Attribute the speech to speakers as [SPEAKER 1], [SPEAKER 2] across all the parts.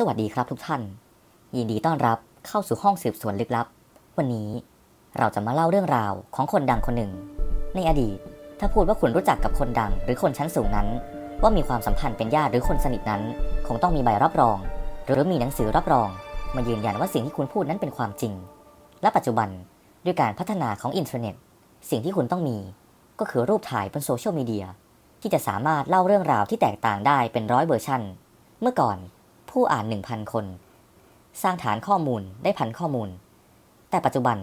[SPEAKER 1] สวัสดีครับทุกท่าน ยินดีต้อนรับเข้าสู่ห้องสืบสวนลึกลับ วันนี้เราจะมาเล่าเรื่องราวของคนดังคนหนึ่ง ในอดีต ถ้าพูดว่าคุณรู้จักกับคนดังหรือคนชั้นสูงนั้น ว่ามีความสัมพันธ์เป็นญาติหรือคนสนิทนั้น คงต้องมีใบรับรอง หรือมีหนังสือรับรอง มายืนยันว่าสิ่งที่คุณพูดนั้นเป็นความจริง และปัจจุบันด้วยการพัฒนาของอินเทอร์เน็ต สิ่งที่คุณต้องมี ก็คือรูปถ่ายบนโซเชียลมีเดียที่จะสามารถเล่าเรื่องราวที่แตกต่างได้เป็นร้อยเวอร์ชันเมื่อก่อน ผู้อ่าน 1,000 คน สร้างฐานข้อมูลได้พันข้อมูล แต่ปัจจุบัน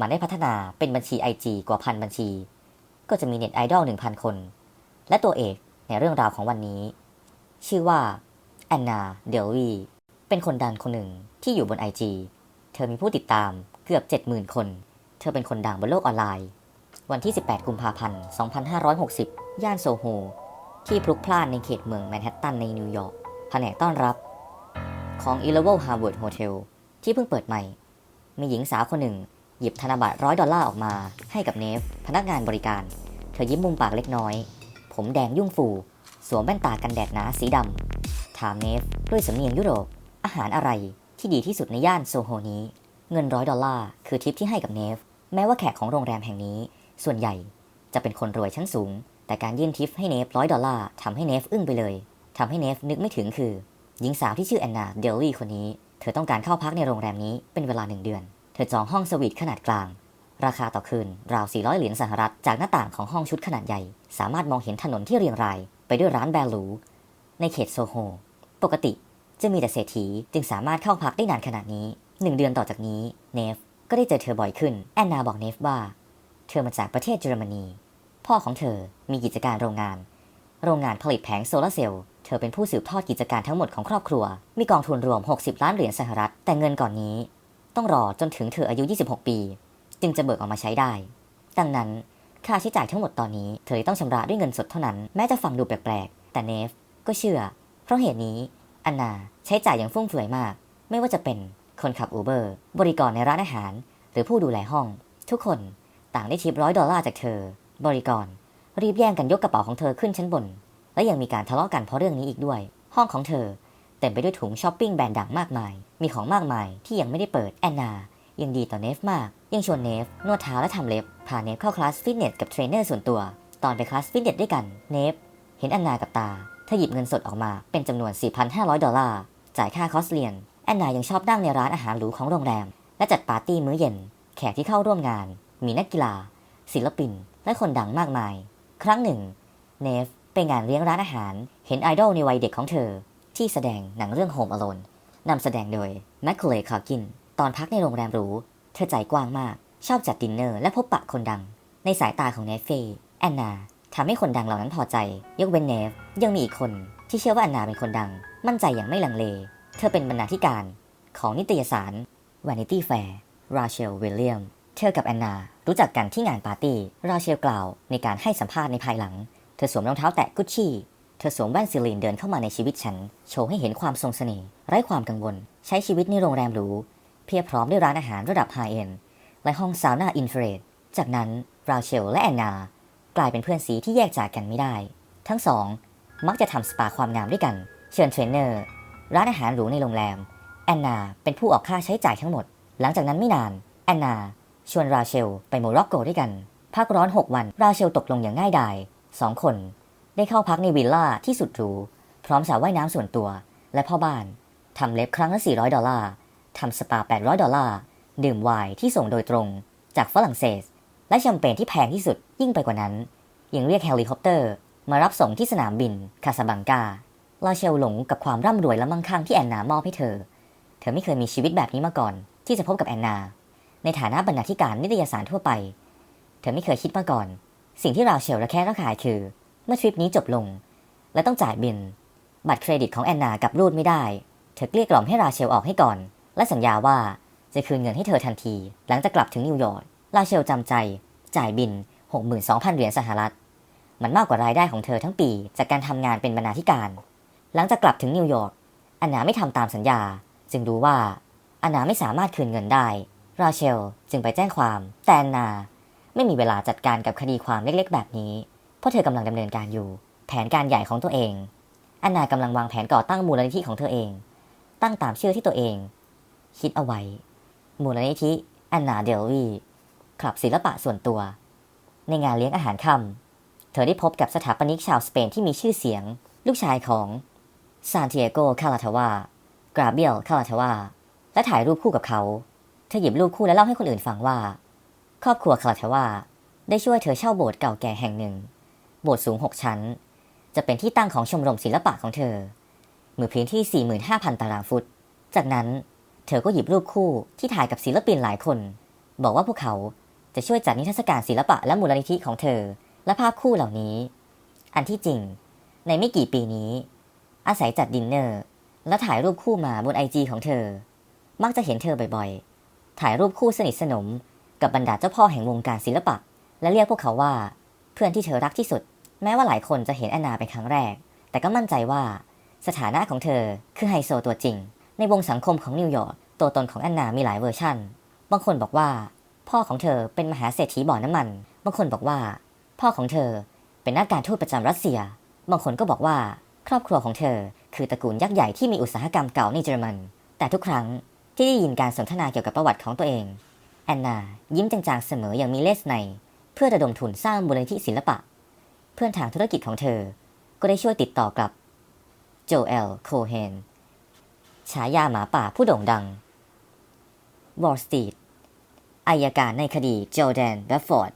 [SPEAKER 1] มันได้พัฒนาเป็นบัญชี IG กว่าพันบัญชี ก็จะมีเน็ตไอดอล1,000 คน และตัวเอกในเรื่องราวของวันนี้ ชื่อว่าแอนนาเดลวีเป็นคนดังคนหนึ่งที่อยู่บน IG เธอมีผู้ติดตามเกือบ 70,000 คน เธอเป็นคนดังบนโลกออนไลน์ วันที่ 18 กุมภาพันธ์ 2560 ย่านโซโฮ ที่พลุกพล่านในเขตเมืองแมนฮัตตันในนิวยอร์กแผนกต้อนรับ ของ e l e v e l Harvard Hotel ที่เพิ่งเปิดใหม่ มีหญิงสาวคนหนึ่ง หยิบธนบัตรร้อยดอลลาร์ออกมา ให้กับเนฟ พนักงานบริการ เธอยิ้มมุมปากเล็กน้อย ผมแดงยุ่งฟู สวมแว่นตากันแดดหนาสีดำ ถามเนฟ ด้วยสำเนียงยุโรป อาหารอะไรที่ดีที่สุดในย่านโซโฮนี้ เงินร้อยดอลลาร์คือทิปที่ให้กับเนฟ แม้ว่าแขกของโรงแรมแห่งนี้ ส่วนใหญ่จะเป็นคนรวยชั้นสูง แต่การยื่นทิปให้เนฟร้อยดอลลาร์ทำให้เนฟอึ้งไปเลยทำให้เนฟนึกไม่ถึงคือ หญิงสาวที่ชื่อแอนนาเดลลี่คนนี้ เธอต้องการเข้าพักในโรงแรมนี้เป็นเวลาหนึ่งเดือน เธอจองห้องสวีทขนาดกลาง ราคาต่อคืนราว 400 เหรียญสหรัฐ จากหน้าต่างของห้องชุดขนาดใหญ่ สามารถมองเห็นถนนที่เรียงราย ไปด้วยร้านแบรนด์หรูในเขตโซโฮ ปกติจะมีแต่เศรษฐีจึงสามารถเข้าพักได้นานขนาดนี้หนึ่งเดือนต่อจากนี้เนฟก็ได้เจอเธอบ่อยขึ้น แอนนาบอกเนฟว่า เธอมาจากประเทศเยอรมนี พ่อของเธอมีกิจการโรงงาน โรงงานผลิตแผงโซลาร์เซลล์ เธอเป็นผู้สืบทอดกิจการทั้งหมดของครอบครัว มีกองทุนรวม 60 ล้านเหรียญสหรัฐ แต่เงินก่อนนี้ ต้องรอจนถึงเธออายุ 26 ปี จึงจะเบิกออกมาใช้ได้ ดังนั้นค่าใช้จ่ายทั้งหมดตอนนี้ เธอต้องชำระด้วยเงินสดเท่านั้น แม้จะฟังดูแปลกๆ แต่เนฟก็เชื่อ เพราะเหตุนี้อันนาใช้จ่ายอย่างฟุ่มเฟือยมาก ไม่ว่าจะเป็นคนขับอูเบอร์ บริกรในร้านอาหาร หรือผู้ดูแลห้อง ทุกคนต่างได้ทิปร้อยดอลลาร์จากเธอ บริกร รีบแย่งกันยกกระเป๋าของเธอขึ้นชั้นบน และยังมีการทะเลาะกันเพราะเรื่องนี้อีกด้วย ห้องของเธอ เต็มไปด้วยถุงช้อปปิ้งแบรนด์ดังมากมาย มีของมากมายที่ยังไม่ได้เปิดแอนนายังดีต่อเนฟมาก ยังชวนเนฟนวดเท้าและทำเล็บ พาเนฟเข้าคลาสฟิตเนสกับเทรนเนอร์ส่วนตัว ตอนไปคลาสฟิตเนสด้วยกัน เนฟ เห็นแอนนากับตา เธอหยิบเงินสดออกมาเป็นจำนวน 4,500 ดอลลาร์ จ่ายค่าคอร์สเรียน แอนนายังชอบนั่งในร้านอาหารหรูของโรงแรม และจัดปาร์ตี้มื้อเย็น แขกที่เข้าร่วมงาน มีนักกีฬา ศิลปิน และคนดังมากมาย ครั้งหนึ่ง เนฟ ไปงานเลี้ยงร้านอาหาร เห็นไอดอลในวัยเด็กของเธอ ที่แสดงหนังเรื่อง Home Alone นำแสดงโดยแมคเคลย์คาร์กิน ตอนพักในโรงแรมหรู เธอใจกว้างมาก ชอบจัดดินเนอร์และพบปะคนดัง ในสายตาของเนฟเฟย์แอนนาทำให้คนดังเหล่านั้นพอใจ ยกเว้นเนฟ ยังมีอีกคนที่เชื่อว่าแอนนาเป็นคนดัง มั่นใจอย่างไม่ลังเล เธอเป็นบรรณาธิการของนิตยสาร Vanity Fair ราเชลวิลเลียม เธอกับแอนนา รู้จักกันที่งานปาร์ตี้ ราเชลกล่าวในการให้สัมภาษณ์ในภายหลัง เธอสวมรองเท้าแตะกุชชี่ เธอสวมแว่นซิลีนเดินเข้ามาในชีวิตฉัน โชว์ให้เห็นความทรงเสน่ห์ไร้ความกังวล ใช้ชีวิตในโรงแรมหรู เพียบพร้อมด้วยร้านอาหารระดับไฮเอ็นและห้องซาวน่าอินฟราเรดจากนั้นราเชลและแอนนา กลายเป็นเพื่อนสีที่แยกจากกันไม่ได้ ทั้งสอง มักจะทำสปาความงามด้วยกัน เชิญเทรนเนอร์ ร้านอาหารหรูในโรงแรม แอนนาเป็นผู้ออกค่าใช้จ่ายทั้งหมด หลังจากนั้นไม่นาน แอนนา ชวนราเชลไปโมร็อกโกด้วยกัน พักร้อน 6 วัน ราเชลตกลงอย่างง่ายดาย สองคนได้เข้าพักในวิลล่าที่สุดหรูพร้อมสระว่ายน้ำส่วนตัว และพ่อบ้านทำเล็บครั้งละ 400 ดอลลาร์ทำสปา 800 ดอลลาร์ ดื่มไวน์ที่ส่งโดยตรง จากฝรั่งเศส และแชมเปญที่แพงที่สุดยิ่งไปกว่านั้น ยังเรียกเฮลิคอปเตอร์ มารับส่งที่สนามบินคาซาบังการาเชลหลงกับความร่ำรวยและมั่งคั่งที่แอนนามอบให้เธอ เธอไม่เคยมีชีวิตแบบนี้มาก่อน ที่จะพบกับแอนนา ในฐานะบรรณาธิการนิตยสารทั่วไป เธอไม่เคยคิดมาก่อน สิ่งที่ราเชลระแคะระคายคือ เมื่อทริปนี้จบลง และต้องจ่ายบิน บัตรเครดิตของแอนนากับรูดไม่ได้ เธอเกลี้ยกล่อมให้ราเชลออกให้ก่อน และสัญญาว่าจะคืนเงินให้เธอทันที หลังจากกลับถึงนิวยอร์กราเชลจำใจ จ่ายบิน 62,000 เหรียญสหรัฐ มันมากกว่ารายได้ของเธอทั้งปี จากการทำงานเป็นบรรณาธิการ หลังจากกลับถึงนิวยอร์กแอนนาไม่ทำตามสัญญา จึงรู้ว่าแอนนาไม่สามารถคืนเงินได้ ราเชลจึงไปแจ้งความ แต่อนนา ไม่มีเวลาจัดการกับคดีความเล็กๆ แบบนี้ เพราะเธอกำลังดำเนินการอยู่ แผนการใหญ่ของตัวเองแอนนากำลังวางแผนก่อตั้งมูลนิธิของเธอเอง ตั้งตามชื่อที่ตัวเอง คิดเอาไว้ มูลนิธิแอนนาเดลวีคลับศิลปะส่วนตัว ในงานเลี้ยงอาหารค่ำเธอได้พบกับสถาปนิกชาวสเปนที่มีชื่อเสียง ลูกชายของซานติเอโกคาลาทาวากราเบียลคาลาทาวาและถ่ายรูปคู่กับเขา เธอหยิบรูปคู่และเล่าให้คนอื่นฟังว่า ครอบครัวคาลาทาวาได้ช่วยเธอเช่าโบสถ์เก่าแก่แห่งหนึ่ง โบสถ์สูง 6 ชั้น จะเป็นที่ตั้งของชมรมศิลปะของเธอมือพื้นที่ 45,000 ตารางฟุต จากนั้นเธอก็หยิบรูปคู่ที่ถ่ายกับศิลปินหลายคน บอกว่าพวกเขาจะช่วยจัดนิทรรศการศิลปะและมูลนิธิของเธอ และภาพคู่เหล่านี้ อันที่จริง ในไม่กี่ปีนี้ อาศัยจัดดินเนอร์ และถ่ายรูปคู่มาบนไอจีของเธอ มักจะเห็นเธอบ่อยๆ ถ่ายรูปคู่สนิทสนม กับบรรดาเจ้าพ่อแห่งวงการศิลปะ และเรียกพวกเขาว่า เพื่อนที่เธอรักที่สุด แม้ว่าหลายคนจะเห็นแอนนาเป็นครั้งแรก แต่ก็มั่นใจว่า สถานะของเธอคือไฮโซตัวจริง ในวงสังคมของนิวยอร์กตัวตนของแอนนามีหลายเวอร์ชันบางคนบอกว่า พ่อของเธอเป็นมหาเศรษฐีบ่อน้ำมัน บางคนบอกว่า พ่อของเธอเป็นนักการทูตประจำรัสเซีย บางคนก็บอกว่า ครอบครัวของเธอ คือตระกูลยักษ์ใหญ่ที่มีอุตสาหกรรมเก่าในเยอรมัน แต่ทุกครั้งที่ได้ยินการสนทนาเกี่ยวกับประวัติของตัวเอง แอนนายิ้มจางๆเสมออย่างมีเลสใน เพื่อระดมทุนสร้างมูลนิธิศิลปะ เพื่อนทางธุรกิจของเธอ ก็ได้ช่วยติดต่อกับโจเอลโคเฮนฉายาหมาป่าผู้โด่งดังวอลสตรีทอายการในคดีโจแดนแบฟฟอร์ด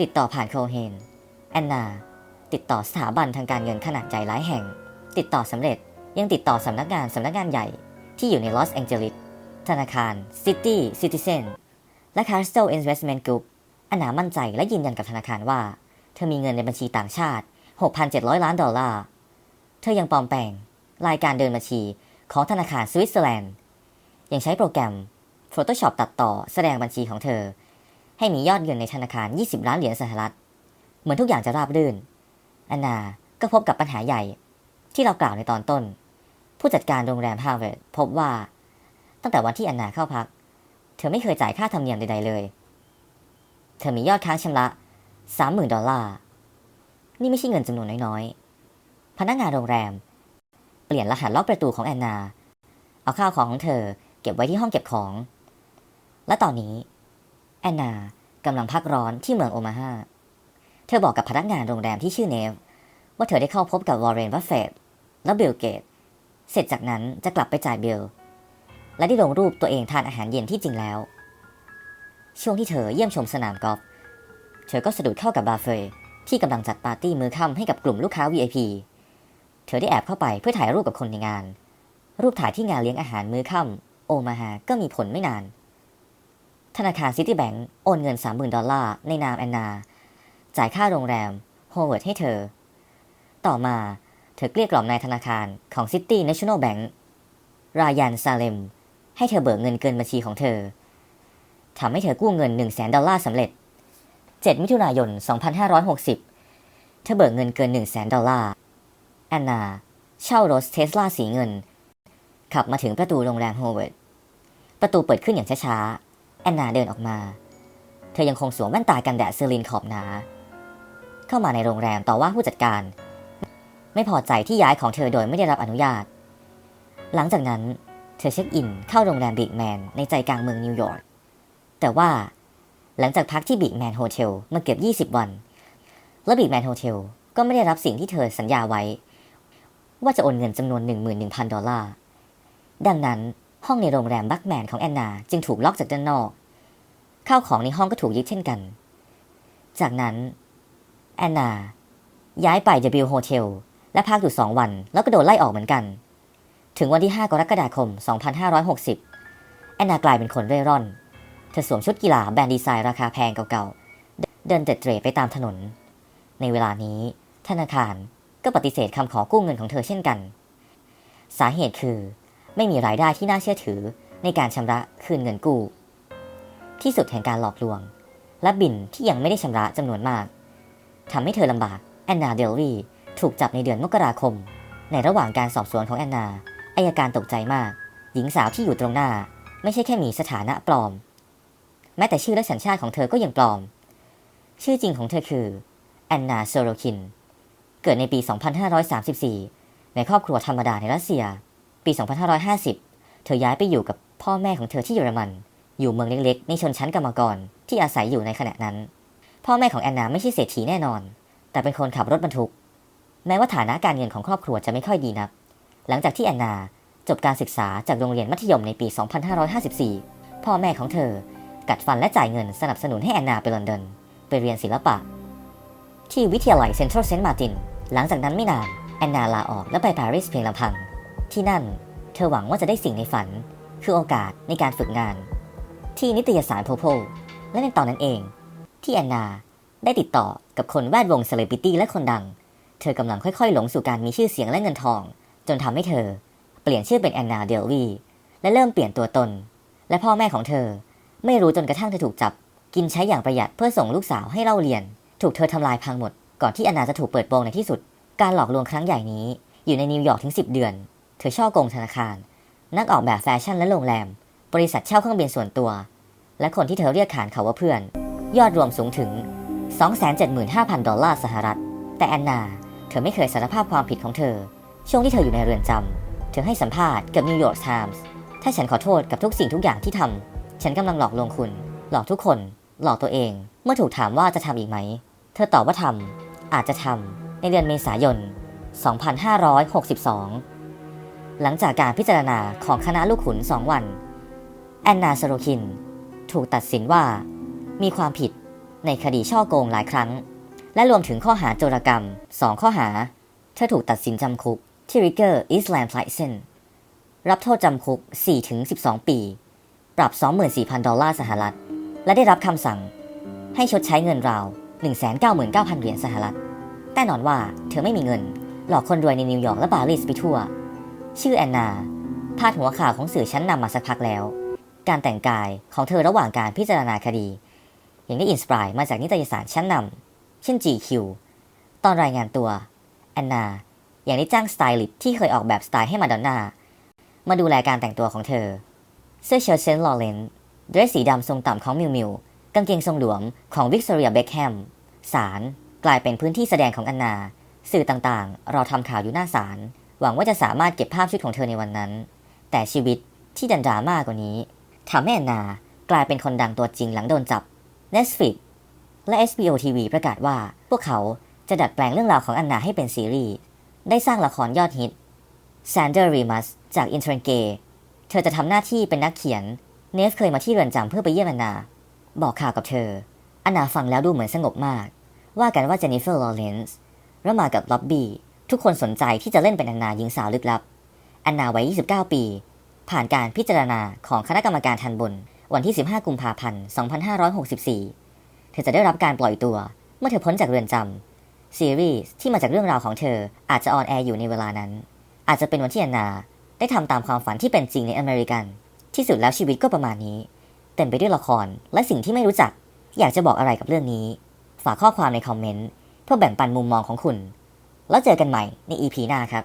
[SPEAKER 1] ติดต่อผ่านโคเฮนแอนนา ติดต่อสถาบันทางการเงินขนาดใหญ่หลายแห่ง ติดต่อสำเร็จยังติดต่อสำนักงานสำนักงานใหญ่ที่อยู่ในลอสแองเจลิสธนาคาร City Citizen และ Castle Investment Group แอนนามั่นใจและยืนยันกับธนาคารว่า เธอมีเงินในบัญชีต่างชาติ 6,700 ล้านดอลลาร์ เธอยังปลอมแปลง รายการเดินบัญชีของธนาคารสวิตเซอร์แลนด์ ยังใช้โปรแกรม Photoshop ตัดต่อแสดงบัญชีของเธอ ให้มียอดเงินในธนาคาร 20 ล้านเหรียญสหรัฐ เหมือนทุกอย่างจะราบรื่นแอนนาก็พบกับปัญหาใหญ่ ที่เรากล่าวในตอนต้น ผู้จัดการโรงแรมฮาร์วาร์ดพบว่า ตั้งแต่วันที่แอนนาเข้าพัก เธอไม่เคยจ่ายค่าธรรมเนียมใดๆเลย เธอมียอดค้างชำระ30,000ดอลลาร์ นี่ไม่ใช่เงินจำนวนน้อยๆ พนักงานโรงแรม เปลี่ยนรหัสล็อกประตูของแอนนา เอาข้าวของของเธอเก็บไว้ที่ห้องเก็บของ และตอนนี้ แอนนากำลังพักร้อนที่เมืองโอมาฮา เธอบอกกับพนักงานโรงแรมที่ชื่อเนฟ ว่าเธอได้เข้าพบกับวอร์เรนบัฟเฟตและบิลเกต เสร็จจากนั้นจะกลับไปจ่ายบิล และได้ลงรูปตัวเองทานอาหารเย็นที่จริงแล้ว ช่วงที่เธอเยี่ยมชมสนามกอล์ฟเธอก็สะดุดเข้ากับบาเฟยที่กำลังจัดปาร์ตี้มื้อค่ำให้กับกลุ่มลูกค้า VIP เธอได้แอบเข้าไปเพื่อถ่ายรูปกับคนในงาน รูปถ่ายที่งานเลี้ยงอาหารมื้อค่ำโอมาฮาก็มีผลไม่นาน ธนาคารซิตี้แบงก์โอนเงิน 30,000 ดอลลาร์ในนามแอนนา จ่ายค่าโรงแรมโฮเวิร์ดให้เธอ ต่อมาเธอเกลี้ยกล่อมนายธนาคารของ City National Bank รายันซาเลม ให้เธอเบิกเงินเกินบัญชีของเธอทำให้เธอกู้เงิน 1 0 0 0 0แดอลลาร์สำเร็จ 7 มิถุนายน 2560 เธอเบิกเงินเกิน1 0 0 0 0 0 ดอลลาร์แอนนา เช่ารถเทสลาสีเงิน ขับมาถึงประตูโรงแรมโฮเวิร์ด ประตูเปิดขึ้นอย่างช้าๆ แอนนาเดินออกมา เธอยังคงสวมแว่นตากันแดดเซอรินขอบหนา เข้ามาในโรงแรมต่อว่าผู้จัดการ ไม่พอใจที่ย้ายของเธอโดยไม่ได้รับอนุญาต หลังจากนั้น เธอเช็คอินเข้าโรงแรมบิ๊กแมนในใจกลางเมืองนิวยอร์ก แต่ว่าหลังจากพักที่บิ๊กแมนโฮเทลมาเกือบ 20 วัน และบิ๊กแมนโฮเทลก็ไม่ได้รับสิ่งที่เธอสัญญาไว้ ว่าจะโอนเงินจำนวน 11,000 ดอลลาร์ ดังนั้นห้องในโรงแรมบัคแมนของแอนนาจึงถูกล็อกจากด้านนอก ข้าวของในห้องก็ถูกยึดเช่นกัน จากนั้นแอนนาย้ายไป W Hotel และพักอยู่ 2 วัน แล้วก็โดนไล่ออกเหมือนกัน ถึงวันที่ 5 กรกฎาคม 2560 แอนนากลายเป็นคนเร่ร่อน เธอสวมชุดกีฬาแบรนด์ดีไซน์ราคาแพงเก่าๆ เดินเตะเตร่ไปตามถนน ในเวลานี้ ธนาคารก็ปฏิเสธคำขอกู้เงินของเธอเช่นกัน สาเหตุคือ ไม่มีรายได้ที่น่าเชื่อถือในการชำระคืนเงินกู้ ที่สุดแห่งการหลอกลวง และบินที่ยังไม่ได้ชำระจำนวนมากทำให้เธอลำบากแอนนาเดลลี่ถูกจับในเดือนมกราคม ในระหว่างการสอบสวนของแอนนา อายการตกใจมาก หญิงสาวที่อยู่ตรงหน้า ไม่ใช่แค่มีสถานะปลอม แม้แต่ชื่อและสัญชาติของเธอก็ยังปลอม ชื่อจริงของเธอคือแอนนาโซโรคิน เกิดในปี 2534 ในครอบครัวธรรมดาในรัสเซีย ปี 2550 เธอย้ายไปอยู่กับพ่อแม่ของเธอที่เยอรมัน อยู่เมืองเล็กๆ ในชนชั้นกรรมกรที่อาศัยอยู่ในขณะนั้น พ่อแม่ของแอนนาไม่ใช่เศรษฐีแน่นอน แต่เป็นคนขับรถบรรทุก แม้ว่าฐานะการเงินของครอบครัวจะไม่ค่อยดีนัก หลังจากที่แอนนาจบการศึกษาจากโรงเรียนมัธยมในปี 2554 พ่อแม่ของเธอ กัดฟันและจ่ายเงินสนับสนุนให้แอนนาไปลอนดอนไปเรียนศิลปะ ที่วิทยาลัยเซ็นทรัลเซนต์มาติน หลังจากนั้นไม่นานแอนนาลาออกและไปปารีสเพียงลำพัง ที่นั่นเธอหวังว่าจะได้สิ่งในฝัน คือโอกาสในการฝึกงาน ที่นิตยสารโพโพและในตอนนั้นเอง ที่แอนนาได้ติดต่อกับคนแวดวงเซเลบริตี้และคนดัง เธอกำลังค่อยๆ หลงสู่การมีชื่อเสียงและเงินทอง จนทำให้เธอ เปลี่ยนชื่อเป็นแอนนาเดลวีและเริ่มเปลี่ยนตัวตน และพ่อแม่ของเธอ ไม่รู้จนกระทั่งเธอถูกจับ กินใช้อย่างประหยัดเพื่อส่งลูกสาวให้เล่าเรียน ถูกเธอทำลายพังหมด ก่อนที่แอนนาจะถูกเปิดโปงในที่สุด การหลอกลวงครั้งใหญ่นี้ อยู่ในนิวยอร์กถึง 10 เดือน เธอช่อโกงธนาคาร นักออกแบบแฟชั่นและโรงแรม บริษัทเช่าเครื่องบินส่วนตัว และคนที่เธอเรียกขานเขาว่าเพื่อน ยอดรวมสูงถึง 275,000 ดอลลาร์สหรัฐ แต่แอนนา เธอไม่เคยสารภาพความผิดของเธอ ช่วงที่เธออยู่ในเรือนจำเธอให้สัมภาษณ์กับนิวยอร์กไทมส์ถ้าฉันขอโทษกับทุกสิ่งทุกอย่างที่ทำฉันกำลังหลอกลวงคุณ หลอกทุกคน หลอกตัวเอง เมื่อถูกถามว่าจะทำอีกไหม เธอตอบว่าทำอาจจะทำในเดือนเมษายน 2562 หลังจากการพิจารณาของคณะลูกขุนสองวัน แอนนาสโรคิน ถูกตัดสินว่า มีความผิดในคดีช่อโกงหลายครั้ง และรวมถึงข้อหาโจรกรรม2ข้อหา เธอถูกตัดสินจำคุก ที่ริกเกอร์อิสแลนด์ไพลเซนรับโทษจำคุก 4-12 ปี ปรับ 24,000 ดอลลาร์สหรัฐ และได้รับคำสั่ง ให้ชดใช้เงินราว 199,000 เหรียญสหรัฐแต่นอนว่าเธอไม่มีเงิน หลอกคนรวยในนิวยอร์กและปารีสไปทั่ว ชื่อแอนนาพาดหัวข่าวของสื่อชั้นนำมาสักพักแล้ว การแต่งกายของเธอระหว่างการพิจารณาคดี ยังได้อินสปายมาจากนิตยสารชั้นนำเช่น GQ ตอนรายงานตัวแอนนา อย่างได้จ้างสไตลิสต์ที่เคยออกแบบสไตล์ให้มาดอนน่ามาดูแลการแต่งตัวของเธอ เสื้อเชิ้ตเซนต์ลอเรนต์เดรสสีดำทรงต่ำของมิวมิวกางเกงทรงหลวมของวิกตอเรียเบคแฮมศาลกลายเป็นพื้นที่แสดงของแอนนา สื่อต่างๆ เราทำข่าวอยู่หน้าศาลหวังว่าจะสามารถเก็บภาพชุดของเธอในวันนั้น แต่ชีวิตที่ดันดรามากกว่านี้ทำให้แอนนากลายเป็นคนดังตัวจริงหลังโดนจับ Netflix และ HBO TV ประกาศว่าพวกเขาจะดัดแปลงเรื่องราวของแอนนาให้เป็นซีรีส์ ได้สร้างละครยอดฮิต Sander Remus จาก i n t e r n g a y เธอจะทำหน้าที่เป็นนักเขียน เนฟเคยมาที่เรือนจำเพื่อไปเยี่ยมแอนนา บอกข่าวกับเธอแอนนาฟังแล้วดูเหมือนสงบมาก ว่ากันว่าเจนนิเฟอร์ลอเรนซ์แล้วมากับล็อบบี้ทุกคนสนใจที่จะเล่นเป็นแอนนาหญิงสาวลึกลับแอนนาวัย 29 ปี ผ่านการพิจารณาของคณะกรรมการทันบนวันที่ 15 กุมภาพันธ์ 2564 เธอจะได้รับการปล่อยตัว เมื่อเธอพ้นจากเรือนจำ ซีรีส์ที่มาจากเรื่องราวของเธออาจจะออนแอร์อยู่ในเวลานั้น อาจจะเป็นวันที่แอนนา ได้ทำตามความฝันที่เป็นจริงในอเมริกัน ที่สุดแล้วชีวิตก็ประมาณนี้ เต็มไปด้วยละครและสิ่งที่ไม่รู้จัก อยากจะบอกอะไรกับเรื่องนี้ ฝากข้อความในคอมเมนต์เพื่อแบ่งปันมุมมองของคุณ แล้วเจอกันใหม่ใน EP หน้าครับ